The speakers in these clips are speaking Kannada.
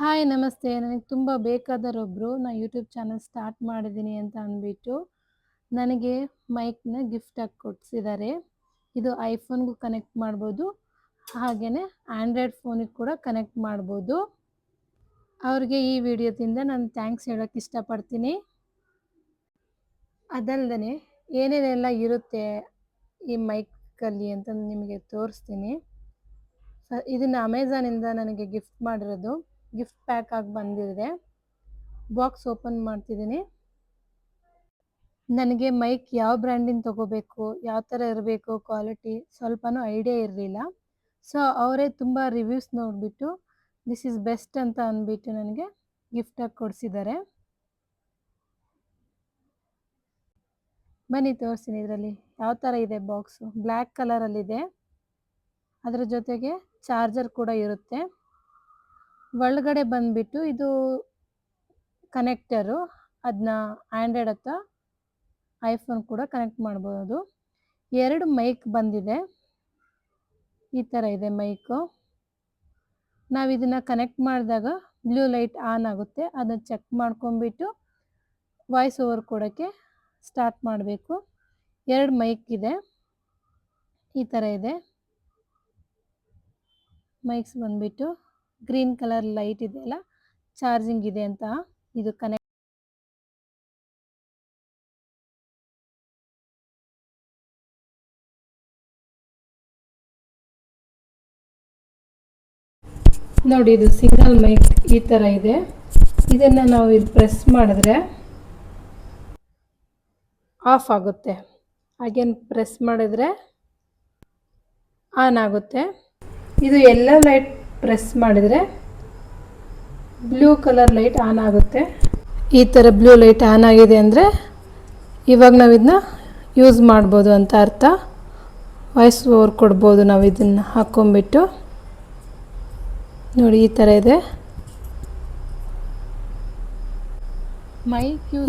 ಹಾಯ್, ನಮಸ್ತೆ. ನನಗೆ ತುಂಬ ಬೇಕಾದರೊಬ್ಬರು ನಾನು ಯೂಟ್ಯೂಬ್ ಚಾನಲ್ ಸ್ಟಾರ್ಟ್ ಮಾಡಿದ್ದೀನಿ ಅಂತ ಅಂದ್ಬಿಟ್ಟು ನನಗೆ ಮೈಕ್ನ ಗಿಫ್ಟಾಗಿ ಕೊಡಿಸಿದ್ದಾರೆ ಇದು ಐಫೋನ್ಗೂ ಕನೆಕ್ಟ್ ಮಾಡ್ಬೋದು. ಹಾಗೆಯೇ ಆ್ಯಂಡ್ರಾಯ್ಡ್ ಫೋನಿಗೆ ಕೂಡ ಕನೆಕ್ಟ್ ಮಾಡ್ಬೋದು. ಅವ್ರಿಗೆ ಈ ವಿಡಿಯೋದಿಂದ ನಾನು ಥ್ಯಾಂಕ್ಸ್ ಹೇಳೋಕ್ಕೆ ಇಷ್ಟಪಡ್ತೀನಿ. ಅದಲ್ಲದೆ ಏನೇನೆಲ್ಲ ಇರುತ್ತೆ ಈ ಮೈಕಲ್ಲಿ ಅಂತ ನಿಮಗೆ ತೋರಿಸ್ತೀನಿ. ಇದನ್ನು ಅಮೆಝಾನಿಂದ ನನಗೆ ಗಿಫ್ಟ್ ಮಾಡಿರೋದು. ಗಿಫ್ಟ್ ಪ್ಯಾಕ್ ಆಗಿ ಬಂದಿದೆ. ಬಾಕ್ಸ್ ಓಪನ್ ಮಾಡ್ತಿದ್ದೀನಿ. ನನಗೆ ಮೈಕ್ ಯಾವ ಬ್ರ್ಯಾಂಡಿನ ತೊಗೋಬೇಕು, ಯಾವ ಥರ ಇರಬೇಕು ಕ್ವಾಲಿಟಿ ಸ್ವಲ್ಪನೂ ಐಡಿಯಾ ಇರಲಿಲ್ಲ. ಸೊ ಅವರೇ ತುಂಬ ರಿವ್ಯೂಸ್ ನೋಡಿಬಿಟ್ಟು ದಿಸ್ ಈಸ್ ಬೆಸ್ಟ್ ಅಂತ ಅಂದ್ಬಿಟ್ಟು ನನಗೆ ಗಿಫ್ಟಾಗಿ ಕೊಡಿಸಿದ್ದಾರೆ. ಬನ್ನಿ ತೋರಿಸ್ತೀನಿ ಇದರಲ್ಲಿ. ಯಾವ ಥರ ಇದೆ ಬಾಕ್ಸು ಬ್ಲ್ಯಾಕ್ ಕಲರಲ್ಲಿದೆ ಅದರ ಜೊತೆಗೆ ಚಾರ್ಜರ್ ಕೂಡ ಇರುತ್ತೆ. ಒಳಗಡೆ ಬಂದ್ಬಿಟ್ಟು ಇದು ಕನೆಕ್ಟರು ಅದನ್ನ ಆ್ಯಂಡ್ರಾಯ್ಡ್ ಹತ್ರ ಐಫೋನ್ ಕೂಡ ಕನೆಕ್ಟ್ ಮಾಡ್ಬೋದು. ಎರಡು ಮೈಕ್ ಬಂದಿದೆ. ಈ ಥರ ಇದೆ ಮೈಕು ನಾವು ಇದನ್ನು ಕನೆಕ್ಟ್ ಮಾಡಿದಾಗ ಬ್ಲೂ ಲೈಟ್ ಆನ್ ಆಗುತ್ತೆ. ಅದನ್ನು ಚೆಕ್ ಮಾಡ್ಕೊಂಬಿಟ್ಟು ವಾಯ್ಸ್ ಓವರ್ ಕೊಡೋಕ್ಕೆ ಸ್ಟಾರ್ಟ್ ಮಾಡಬೇಕು. ಎರಡು ಮೈಕ್ ಇದೆ. ಈ ಥರ ಇದೆ. ಮೈಕ್ಸ್ ಬಂದುಬಿಟ್ಟು ಗ್ರೀನ್ ಕಲರ್ ಲೈಟ್ ಇದೆ ಅಲ್ಲ, ಚಾರ್ಜಿಂಗ್ ಇದೆ ಅಂತ ಇದು ಕನೆಕ್ಟ್ ನೋಡಿ ಇದು ಸಿಂಗಲ್ ಮೈಕ್ ಈ ಥರ ಇದೆ. ಇದನ್ನು ನಾವು ಇದು ಪ್ರೆಸ್ ಮಾಡಿದ್ರೆ ಆಫ್ ಆಗುತ್ತೆ. ಹಾಗೇನು ಪ್ರೆಸ್ ಮಾಡಿದ್ರೆ ಆನ್ ಆಗುತ್ತೆ. ಇದು ಎಲ್ಲ ಲೈಟ್ ಪ್ರೆಸ್ ಮಾಡಿದರೆ ಬ್ಲೂ ಕಲರ್ ಲೈಟ್ ಆನ್ ಆಗುತ್ತೆ. ಈ ಥರ ಬ್ಲೂ ಲೈಟ್ ಆನ್ ಆಗಿದೆ ಅಂದರೆ ಇವಾಗ ನಾವು ಇದನ್ನ ಯೂಸ್ ಮಾಡ್ಬೋದು ಅಂತ ಅರ್ಥ. ವಾಯ್ಸ್ ಓವರ್ ಕೊಡ್ಬೋದು ನಾವು ಇದನ್ನು ಹಾಕ್ಕೊಂಬಿಟ್ಟು ನೋಡಿ ಈ ಥರ ಇದೆ.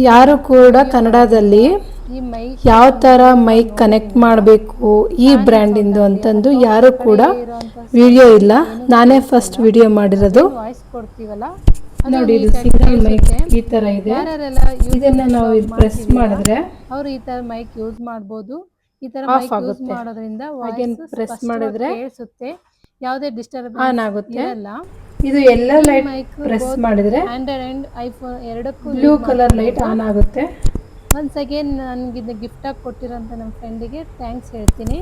ಯಾರು ಕೂಡ ಕನ್ನಡದಲ್ಲಿ ಯಾವ ಥರ ಮೈಕ್ ಕನೆಕ್ಟ್ ಮಾಡಬೇಕು ಈ ಬ್ರ್ಯಾಂಡಿಂದು ಅಂತಂದು ಯಾರು ಕೂಡ ವಿಡಿಯೋ ಇಲ್ಲ. ನಾನೇ ಫಸ್ಟ್ ವಿಡಿಯೋ ಮಾಡಿರೋದು. ವಾಯ್ಸ್ ಕೊಡ್ತೀವಲ್ಲ? ನೋಡಿ ಇದು ಸಿಂಗಲ್ ಮೈಕ್ ಈ ತರ ಇದೆ. ಇದನ್ನ ನಾವು ಪ್ರೆಸ್ ಮಾಡಿದ್ರೆ ಅವರು ಈ ತರ ಮೈಕ್ ಯೂಸ್ ಮಾಡಬಹುದು ಈ ತರ ಮೈಕ್ ಯೂಸ್ ಮಾಡೋದ್ರಿಂದ ಅಗೇನ್ ಪ್ರೆಸ್ ಮಾಡಿದ್ರೆ ಕೇಳಿಸುತ್ತೆ. ಯಾವುದೇ ಡಿಸ್ಟರ್ಬ್ ಆನ್ ಆಗುತ್ತೆ. ಇದು ಎಲ್ಲ ಲೈಟ್ ಪ್ರೆಸ್ ಮಾಡಿದ್ರೆ ಆಂಡ್ರಾಯ್ಡ್ ಅಂಡ್ ಐಫೋನ್ ಎರಡಕ್ಕೂ ಬ್ಲೂ ಕಲರ್ ಲೈಟ್ ಆನ್ ಆಗುತ್ತೆ. ಒನ್ಸ್ ಅಗೇನ್ ನನಗೆ ಗಿಫ್ಟಾಗಿ ಕೊಟ್ಟಿರೋಂಥ ನಮ್ಮ ಫ್ರೆಂಡಿಗೆ ಥ್ಯಾಂಕ್ಸ್ ಹೇಳ್ತೀನಿ.